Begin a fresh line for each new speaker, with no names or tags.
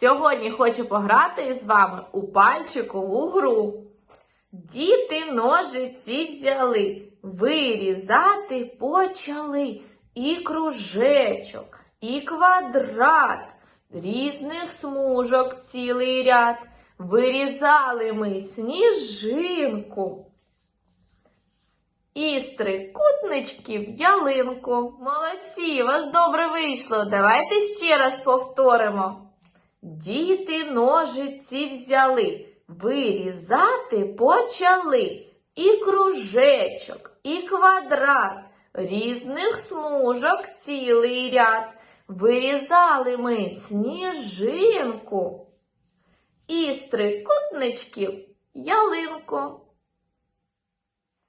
Сьогодні хочу пограти з вами у пальчикову гру. Діти ножиці взяли, вирізати почали і кружечок, і квадрат, різних смужок цілий ряд. Вирізали ми сніжинку. Із трикутничків ялинку. Молодці, у вас добре вийшло. Давайте ще раз повторимо. Діти ножиці взяли, вирізати почали і кружечок, і квадрат, різних смужок цілий ряд. Вирізали ми сніжинку, із трикутничків ялинку.